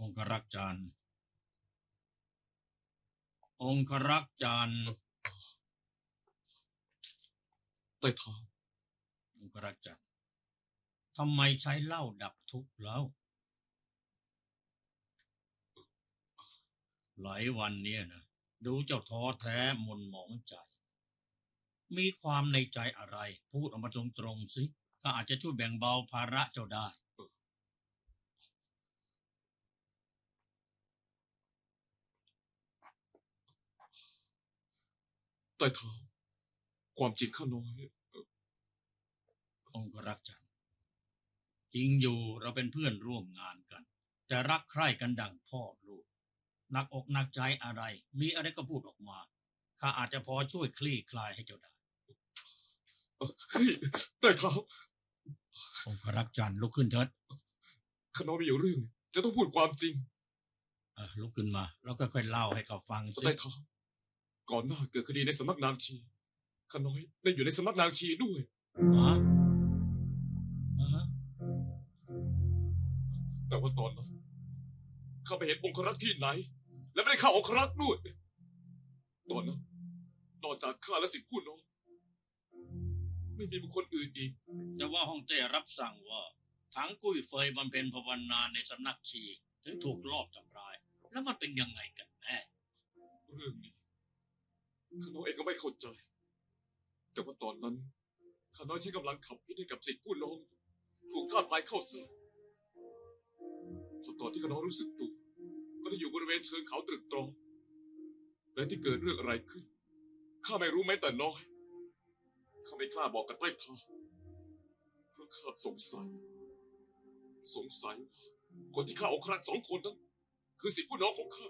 องครักษ์จันทร์องครักษ์จันทร์ใต้เท้าองครักษ์จันทร์ทำไมใช้เหล้าดับทุกข์แล้ว หลายวันเนี่ยนะดูเจ้าท้อแท้หมนหมองใจ มีความในใจอะไร พูดออกมาตรงๆสิ ก็อาจจะช่วยแบ่งเบาภาระเจ้าได้ ใต้เท้าความจริงข้าน้อยองครักษ์จันทร์จริงอยู่เราเป็นเพื่อนร่วมงานกัน แต่รักใคร่กันดังพ่อลูกหนักอกหนักใจอะไร มีอะไรก็พูดออกมาข้าอาจจะพอช่วยคลี่คลายให้เจ้าได้เฮ้ยใต้เท้าองครักษ์จันทร์ลุกขึ้นเถิดข้าน้อยมีอยู่เรื่อง จะต้องพูดความจริงเออลุกขึ้นมา แล้วก็ค่อยๆเล่าให้เขาฟังสิใต้เท้า ก่อนหน้าเกิดคดีในสำนักนางชีข้าน้อยได้อยู่ในสำนักนางชีด้วย ฮะอ่าฮะแต่ว่าตอนนั้นข้าไปเห็นองครักษ์ที่ไหน และไม่ได้เข้าองครักษ์ด้วย ตอนนั้นนอกจากข้าและสิบผู้น้องไม่มีบุคคลอื่นอีก แต่ว่าฮ่องเต้รับสั่งว่าทั้งกุ้ยเฟยบำเพ็ญภาวนาในสำนักชี ถึงถูกลอบทำร้าย แล้วมันเป็นยังไงกันแน่ เรื่องนี้ ข้าน้อยเองก็ไม่เข้าใจ แต่ว่าตอนนั้นข้าน้อยใช้กำลังขับพิษให้กับสิทธิผู้น้องถูกทาสไฟเข้าแทรกพอตอนที่ข้าน้อยรู้สึกตัวก็ได้อยู่บริเวณเชิงเขาตรึกตรอง และที่เกิดเรื่องอะไรขึ้นข้าไม่รู้แม้แต่น้อย ข้าไม่กล้าบอกกับใต้ท้าเพราะข้าสงสัย สงสัยว่าคนที่ฆ่าองครักสองคนนั้น คือสิทธิผู้น้องของข้า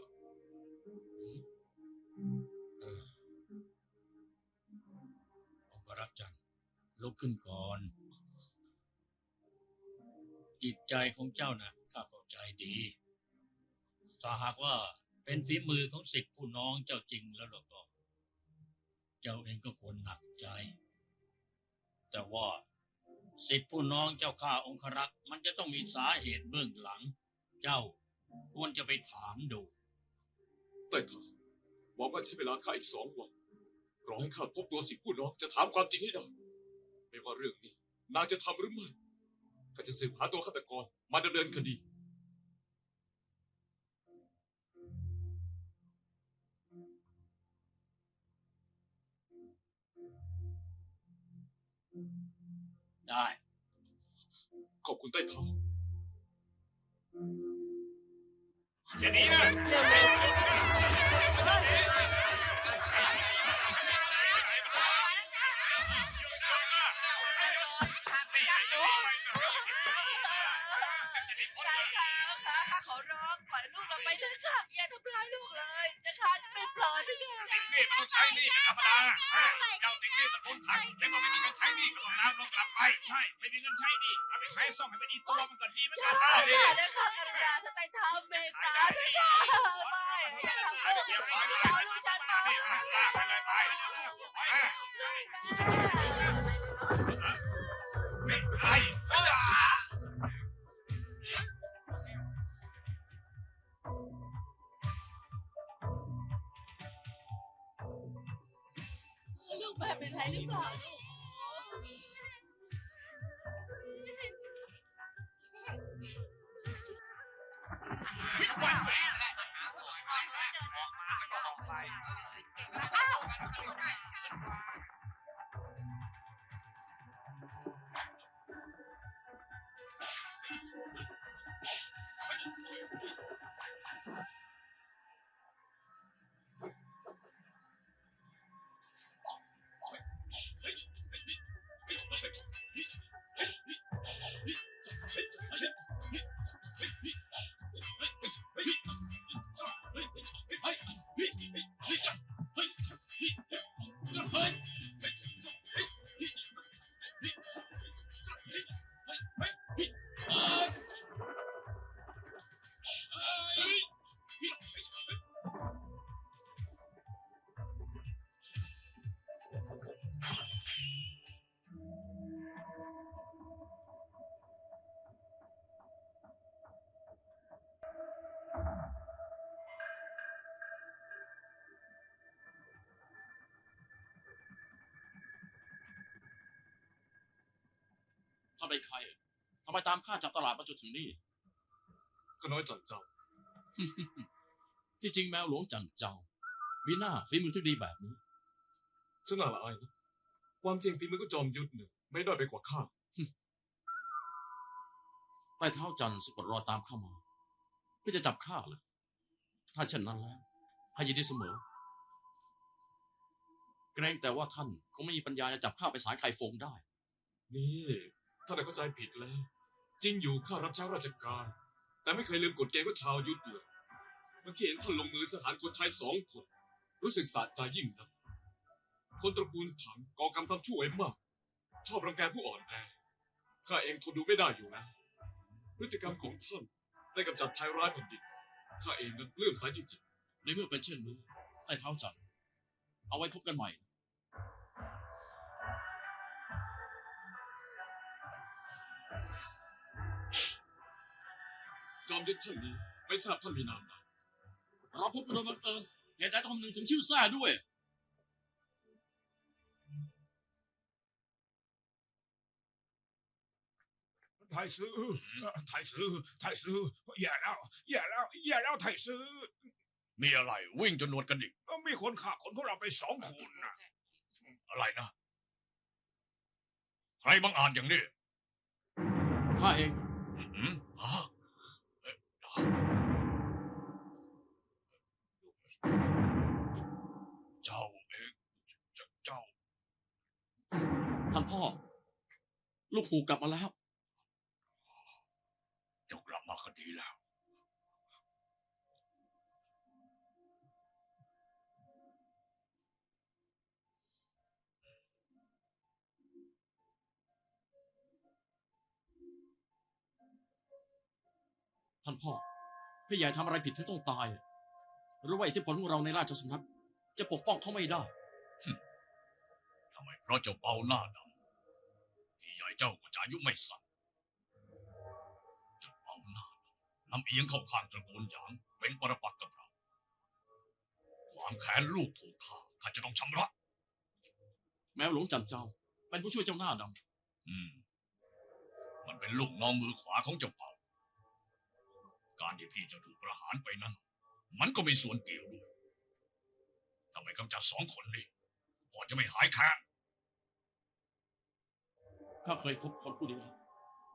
องครักจันลุกขึ้นก่อน จิตใจของเจ้านะข้าเข้าใจดี ถ้าหากว่าเป็นฝีมือของสิทธิผู้น้องเจ้าจริงแล้วก็ เจ้าเองก็ควรหนักใจ แต่ว่าสิทธิผู้น้องเจ้าข้าองครักษ์มันจะต้องมีสาเหตุเบื้องหลัง เจ้าควรจะไปถามดูแต่ข้าหวังว่าใช้เวลาข้าอีกสองวัน รอให้ข้าพบตัวสิทธิผู้น้องจะถามความจริงให้ได้ไม่ว่าเรื่องนี้ นางจะทำหรือไม่ข้าจะสืบหาตัวฆาตกรมาดำเนินคดี ได้ ขอบคุณใต้เท้าอย่าหนีนะ ใช่ค่ะค่ะขอร้องปล่อยลูกเราไปเถอะค่ะ อย่าทำร้ายลูกเลยนะคะไม่ปล่อยนะค่ะติดหนี้มันต้องใช้หนี้เป็นธรรมดาเจ้าติดหนี้ตะกุนถังแล้วมันไม่มีเงินใช้หนี้ก็ต้องน้ำลงกลับไป ใช่ ไม่มีเงินใช้หนี้เอาไปขายซ่อมให้เป็นอีตัวมันก็ดีเหมือนกันค่ะนะคะกรุณาถ้าใต้เท้าเมตตาเถอะค่ะไม่อย่าทำลูกเอาลูกฉันไปไปไปเลยไปไป เป็นไรหรือเปล่าลูก อะไรใครทำไมตามข้าจากตลาดมาจนถึงนี่ข้าน้อยจันเจ้า ที่จริงแมวหลวงจันเจ้ามีหน้าฝีมือที่ดีแบบนี้ฉันน่าละอายนะความจริงฝีมือก็จอมยุทธเนี่ยไม่ด้อยไปกว่าข้าใต้เท้าจันทร์สะกดรอยตามเข้ามาเพื่อจะจับข้าเลยถ้าเช่นนั้นแล้วให้ยินดีเสมอ เกรงแต่ว่าท่านคงไม่มีปัญญาจะจับข้าไปสายไข่ฟงได้ นี่ ท่านได้เข้าใจผิดแล้ว จริงอยู่ข้ารับใช้ราชการ แต่ไม่เคยลืมกฎเกณฑ์ของชาวยุทธเลย เมื่อกี้เห็นท่านลงมือสังหารคนชายสองคน รู้สึกสะใจยิ่งนัก คนตระกูลถังก่อกรรมทำชั่วไว้มาก ชอบรังแกผู้อ่อนแอ ข้าเองทนดูไม่ได้อยู่นะ พฤติกรรมของท่านได้กำจัดภัยร้ายแผ่นดิน ข้าเองนั้นเลื่อมใสจริงในเมื่อเป็นเช่นนี้ใต้เท้าจันเอาไว้พบกันใหม่ จอมยุทธท่านนี้ไม่ทราบท่านมีนามใดเราพบกันโดยบังเอิญเหตุใดต้องคำนึงถึงชื่อแท้ด้วย ไทยซื้อไทยซื้อไทยซื้อแย่แล้วแย่แล้วแย่แล้วไทยซื้อมีอะไรวิ่งจนหนวดกันอีกมีคนฆ่าคนพวกเราไปสองคนนะอะไรนะ ใครบังอาจอย่างนี้ข้าเอง อื้อหือฮะ เจ้าเองเจ้า ท่านพ่อ ลูกหูกลับมาแล้ว เจ้ากลับมาคดีแล้ว ท่านพ่อพี่ใหญ่ทำอะไรผิดถึงต้องตาย หรือว่าอิทธิพลของเราในราชสำนักจะปกป้องเขาไม่ได้ทำไมเพราะเจ้าเปาหน้าดำพี่ใหญ่เจ้าก็จะอายุไม่สั้นเจ้าเปาหน้าดำลำเอียงเข้าข้างตระกูลหยางเป็นปรปักษ์กับเรา ความแค้นลูกถูกฆ่าข้าจะต้องชำระ แมวหลวงจันเจ้า เป็นผู้ช่วยเจ้าหน้าดอืม มันเป็นลูกน้องมือขวาของเจ้าเป่า การที่พี่เจ้าถูกประหารไปนั้น มันก็มีส่วนเกี่ยวด้วยทำไมกำจัดสองคนนี้พอจะไม่หายแค้นำข้าเคยพบคนผู้นี้แล้ว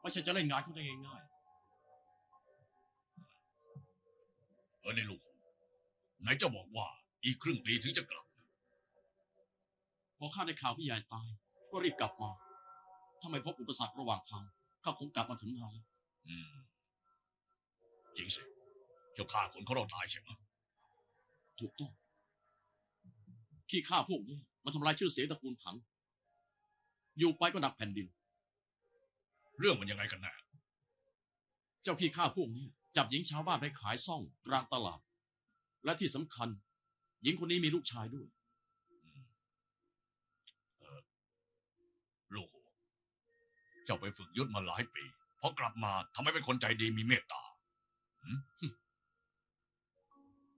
ไม่ใช่จะเล่นงานเขาได้ง่ายเออในลูกหูไหนเจ้าบอกว่าอีกครึ่งปีถึงจะกลับๆพอข้าได้ข่าวพี่ใหญ่ตาย ก็รีบกลับมาถ้าไม่พบอุปสรรคระหว่างทางข้าคงกลับมาถึงนานแล้วอืม จริงสิเจ้าฆ่าคนเขาเราตายใช่ไหมถูกต้องขี้ข้าพวกนี้มันทำลายชื่อเสียงตระกูลถัง อยู่ไปก็หนักแผ่นดิน เรื่องมันยังไงกันแน่เจ้าขี้ข้าพวกนี้จับหญิงชาวบ้านไปขายซ่องกลางตลาด และที่สำคัญ หญิงคนนี้มีลูกชายด้วยลูกหูเจ้าไปฝึกยุทธมาหลายปีพอกลับมาทำไมเป็นคนใจดีมีเมตตา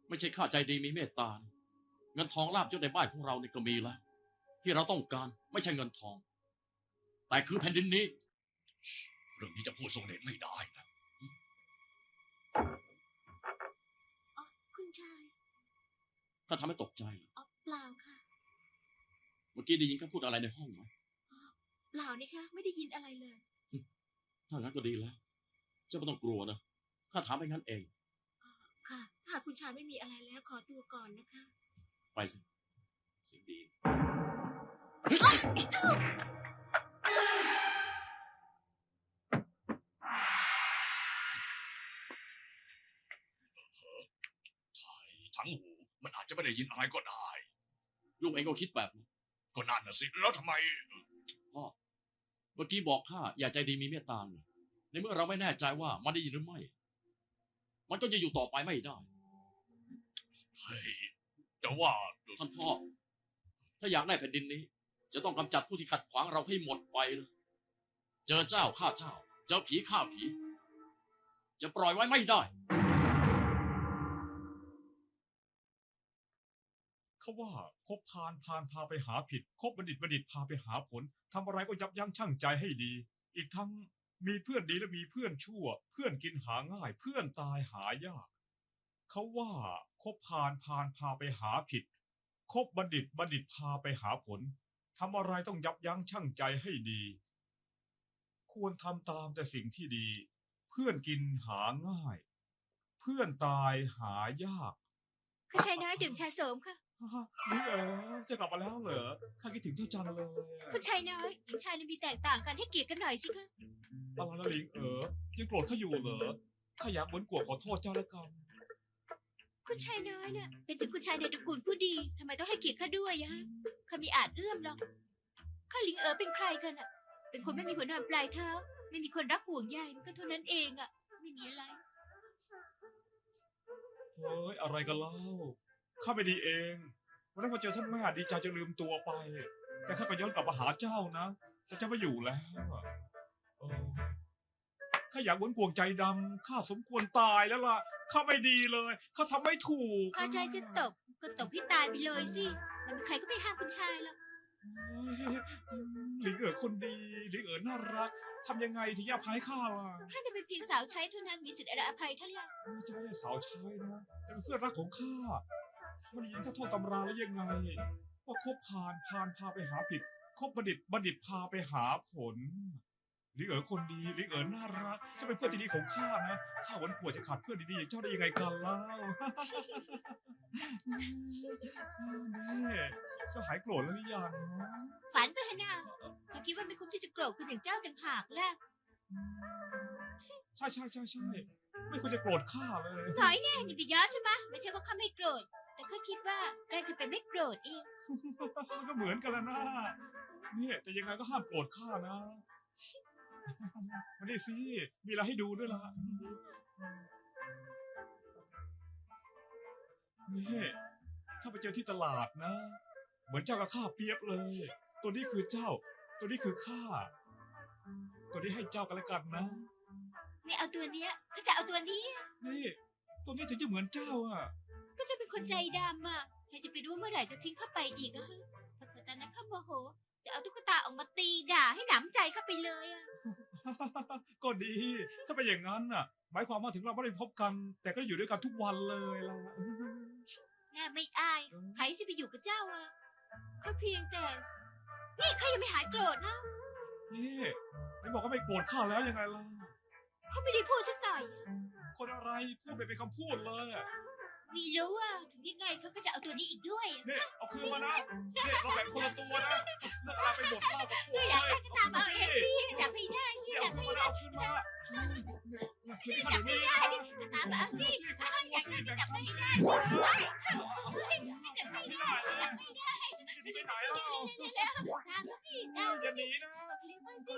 ไม่ใช่ข้าใจดีมีเมตตานะเงินทองลาบยศในบ้านของเราเนี่ยก็มีแล้ว ที่เราต้องการไม่ใช่เงินทอง แต่คือแผ่นดินนี้ เรื่องนี้จะพูดทรงเดชไม่ได้นะอ๋อคุณชายถ้าทำให้ตกใจเหรออ๋อเปล่าค่ะ เมื่อกี้ได้ยินเขาพูดอะไรในห้องไหมเปล่านี่คะ ไม่ได้ยินอะไรเลย ถ้างั้นก็ดีแล้ว เจ้าไม่ต้องกลัวนะ ข้าถามไปงั้นเอง ค่ะ ถ้าหากคุณชายไม่มีอะไรแล้วขอตัวก่อนนะคะ ไปสิเสิ่งดีไทยทั้งหู มันอาจจะไม่ได้ยินอะไรก็ได้ ลูกเองก็คิดแบบนี้ก็นั่นน่ะสิ แล้วทำไมพ่อเมื่อกี้บอกข้าอย่าใจดีมีเมตตาเลยในเมื่อเราไม่แน่ใจว่ามันได้ยินหรือไม่ มันก็จะอยู่ต่อไปไม่ได้ เฮ้ยแต่ว่าท่านพ่อ ถ้าอยากได้แผ่นดินนี้ จะต้องกำจัดผู้ที่ขัดขวางเราให้หมดไปเลยเจอเจ้าฆ่าเจ้า เจอผีฆ่าผี จะปล่อยไว้ไม่ได้เขาว่าคบพานพานพาไปหาผิด คบบัณฑิตบัณฑิตพาไปหาผลทำอะไรก็ยับยั้งชั่งใจให้ดี อีกทั้ง มีเพื่อนดีและมีเพื่อนชั่ว เพื่อนกินหาง่าย เพื่อนตายหายาก เขาว่าคบพานพานพาไปหาผิด คบบัณฑิตบัณฑิตพาไปหาผลทำอะไรต้องยับยั้งชั่งใจให้ดี ควรทำตามแต่สิ่งที่ดี เพื่อนกินหาง่าย เพื่อนตายหายากคุณชายน้อยดื่มชาโสมค่ะฮ่านี่เออจะกลับมาแล้วเหรอข้าคิดถึงเจ้าจังเลยคุณชายน้อยหญิงชายนี่มีแตกต่างกันให้เกียรติกันหน่อยสิคะ อะไรนะลิงเออยังโกรธข้าอยู่เหรอข้าอยากเหมือนกลัวขอโทษเจ้าแล้วกัน คุณชายน้อยเนี่ยเป็นถึงคุณชายในตระกูลผู้ดีทำไมต้องให้เกียรติข้าด้วยอะฮะข้ามีอาจเอื้อมหรอกข้าหลิงเอ๋อเป็นใครกันอะเป็นคนไม่มีหัวนอนปลายเท้า ไม่มีคนรักห่วงใยมันก็เท่านั้นเองอะไม่มีอะไรเฮ้ยอะไรกันเล่าข้าไม่ดีเองวันนั้นมาเจอท่านแม่ดีใจจะลืมตัวไป แต่ข้าก็ย้อนกลับมาหาเจ้านะ แต่เจ้าไม่อยู่แล้วอะเออ ข้าอยากเหมือนกวงใจดำข้าสมควรตายแล้วล่ะข้าไม่ดีเลยข้าทำไม่ถูกพอใจจะตบก็ตบให้ตายไปเลยสิมันเป็นใครก็ไม่ห้ามคุณชายหรอกเฮ้ยหลิงเอ๋อคนดีหลิงเอ๋อน่ารักทำยังไงถึงจะอภัยข้าล่ะข้าเนี่ยเป็นเพียงสาวใช้เท่านั้นมีสิทธิ์อะไรอภัยท่านล่ะเออจะไม่ใช่สาวใช้นะแต่เป็นเพื่อนรักของข้ามันได้ยินข้าโทษตำราแล้วยังไง ว่าคบพานพานพาไปหาผิดคบบัณฑิตบัณฑิตพาไปหาผลห ลิงเอ๋อคนดีหลิงเอ๋อน่ารักจะเป็นเพื่อนที่ดีของข้านะข้าหวันกลัวจะขาดเพื่อนดีๆอย่างเจ้าได้ยังไงกันเล่านี่เจ้าหายโกรธแล้วหรือยังฝันไปเถอะนะข้าคิดว่าไม่คุ้มที่จะโกรธคนอย่างเจ้าต่างหากแหละใช่ใช่ใช่ใช่ไม่ควรจะโกรธข้าเลยน้อยแน่นี่ไปย้อนใช่ไหมไม่ใช่ว่าข้าไม่โกรธแต่ข้าคิดว่าแกล้งกันไปไม่โกรธเองมันก็เหมือนกันแล้วนะเนี่ยแต่ยังไงก็ห้ามโกรธข้านะ มาดิสิมีอะไรให้ดูด้วยล่ะนี่ข้าไปเจอที่ตลาดนะ เหมือนเจ้ากับข้าเปรียบเลย ตัวนี้คือเจ้า ตัวนี้คือข้า ตัวนี้ให้เจ้ากันแล้วกันนะ ไม่เอาตัวเนี้ยข้าจะเอาตัวนี้ นี่ ตัวนี้ถึงจะเหมือนเจ้าอะ ก็จะเป็นคนใจดำอะใครจะไปรู้เมื่อไหร่จะทิ้งข้าไปอีกอะฮะถ้าเกิดตอนนั้นข้าโมโห จะเอาตุ๊กตาออกมาตีด่าให้หนำใจข้าไปเลยอะก็ดี ถ้าเป็นอย่างนั้นน่ะ หมายความว่าถึงเราไม่ได้พบกัน แต่ก็อยู่ด้วยกันทุกวันเลยล่ะน่าไม่อายใครจะไปอยู่กับเจ้าอะเขาเพียงแต่ นี่ข้ายังไม่หายโกรธนะนี่ไหนบอกว่าไม่โกรธข้าแล้วยังไงล่ะเขาไม่ได้พูดสักหน่อย คนอะไรพูดไปเป็นคำพูดเลยอะ ไม่รู้อะถึงยังไงเขาก็จะเอาตัวนี้อีกด้วยอะนี่เอาคืนมานะนี่เราแบ่งคนละตัวนะเลิกลาไปหมดเล่ากับพวกอยากเลได้ยก็ตามเอาเองสิจับให้ได้สินี่เอาจับคืนให้มานะได้เอาคืนมาคืนที่ข้าเดี๋ยวนี้นะตามเอาสิสิคนละตัวสิแบ่งกันสิจับจับไม่ไม่ได้ได้เลยจับไม่ได้จะหนีไปไหนเล่าเร็วๆตามมาสิเอาอย่าหนีนะเร็วมาก็สิ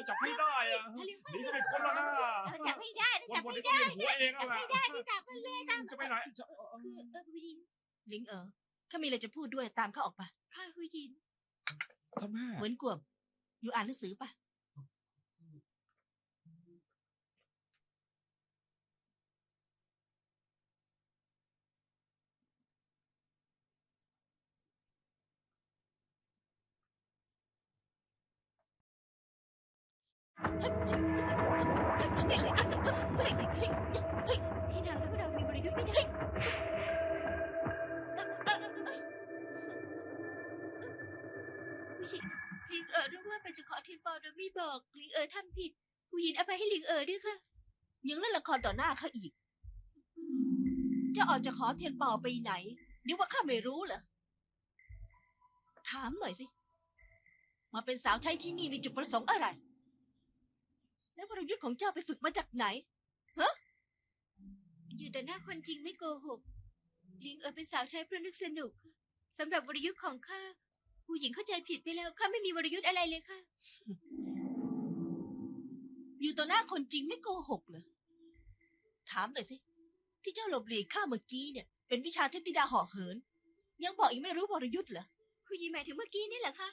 จับไม่ได้อะหนีก็ไม่พ้นแล้วนะเอาจับไม่ได้วันจับวันไม่นี้ก็ได้เวียนหัวเองจันั่บนแหละไม่ได้สิจับมันเลยตามจะไปไหนจะคือเออวินลิงเอ๋อข้ามีอะไรจะพูดด้วยตามเขาออกไปข้าคุยยินท่านแม่ เหมือนกวมอยู่อ่านหนังสือปะ ใช่นางและพวกเรามีบริยุทธ์ไม่ได้ไม่ใช่ลิงเอ๋อรู้ว่าไปจะขอเทียนปอโดยไม่บอกลิงเอ๋อทำผิด ผู้หญินอภัยให้ลิงเอ๋อด้วยค่ะ ยังเล่นละครต่อหน้าเขาอีก จะออกจะขอเทียนเป่าไปไหนนึกว่าข้าไม่รู้เหรอ ถามหน่อยสิ มาเป็นสาวใช้ที่นี่มีจุดประสงค์อะไร แล้ววรยุทธ์ของเจ้าไปฝึกมาจากไหนอยู่แต่หน้าคนจริงไม่โกหกลิงเอ๋อเป็นสาวใช้เพราะนึกสนุกค่ะสำหรับวรยุทธ์ของข้าผู้หญิงเข้าใจผิดไปแล้วข้าไม่มีวรยุทธ์อะไรเลยค่ะ อยู่ต่อหน้าคนจริงไม่โกหกเหรอถามหน่อยสิ ที่เจ้าหลบหลีกข้าเมื่อกี้เนี่ย เป็นวิชาเทพธิดาห่อเหิน ยังบอกอีกไม่รู้วรยุทธ์เหรอคุณยินหมายถึงเมื่อกี้นี่เหรอคะ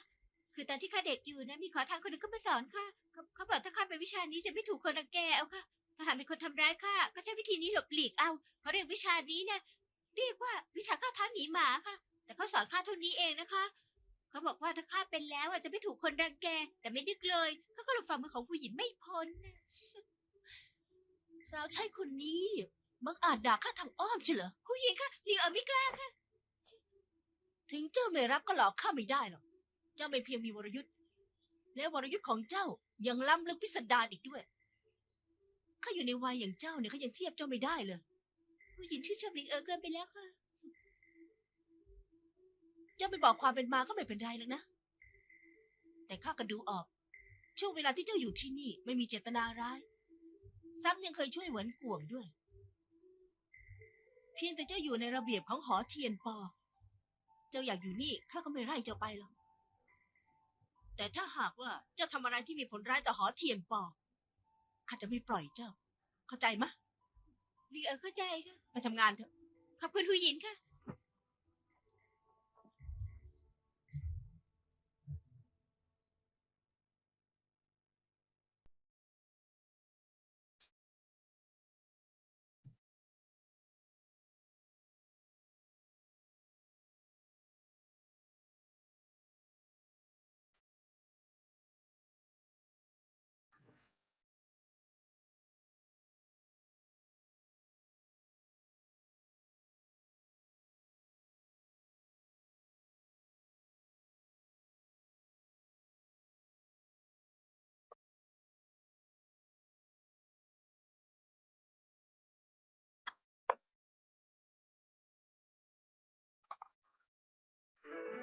คือตอนที่ข้าเด็กอยู่นะมีขอทานคนหนึ่งก็มาสอนข้าเขาเขาบอกถ้าข้าไปวิชานี้จะไม่ถูกคนรังแกเอาค่ะถ้าหากมีคนทำร้ายข้าก็ใช้วิธีนี้หลบหลีกเอาเขาเรียกวิชานี้นะเรียกว่าวิชาข้าเท้าหนีหมาค่ะ แต่เขาสอนข้าเท่านี้เองนะคะ เขาบอกว่าถ้าข้าเป็นแล้วอะจะไม่ถูกคนรังแก แต่ไม่นึกเลยเขาก็หลบฝ่ามือของผู้หญิงไม่พ้นนะสาวใช่คนนี้บังอาจด่าข้าทางอ้อมใช่เหรอผู้หญิงค่ะหลิงเอ๋อไม่กล้าถึงเจ้าไม่รับก็หลอกข้าไม่ได้หรอก เจ้าไม่เพียงมีวรยุทธ์และวรยุทธ์ของเจ้ายังล้ำลึกพิสดารอีกด้วยข้าอยู่ในวัยอย่างเจ้าเนี่ยเขายังเทียบเจ้าไม่ได้เลยผู้หญิงชื่นชมหลิงเอ๋อเกินไปแล้วค่ะ เจ้าไม่บอกความเป็นมาก็ไม่เป็นไรแล้วนะ แต่ข้าก็ดูออก ช่วงเวลาที่เจ้าอยู่ที่นี่ไม่มีเจตนาร้าย ซ้ำยังเคยช่วยเหวินกวงด้วย เพียงแต่เจ้าอยู่ในระเบียบของหอเทียนปอ เจ้าอยากอยู่นี่ข้าก็ไม่ไล่เจ้าไปหรอก แต่ถ้าหากว่าเจ้าทำอะไรที่มีผลร้ายต่อหอเทียนปอข้าจะไม่ปล่อยเจ้า เข้าใจมะหลิงเอ๋อเข้าใจค่ะ ไปทำงานเถอะ ขอบคุณผู้หญิงค่ะ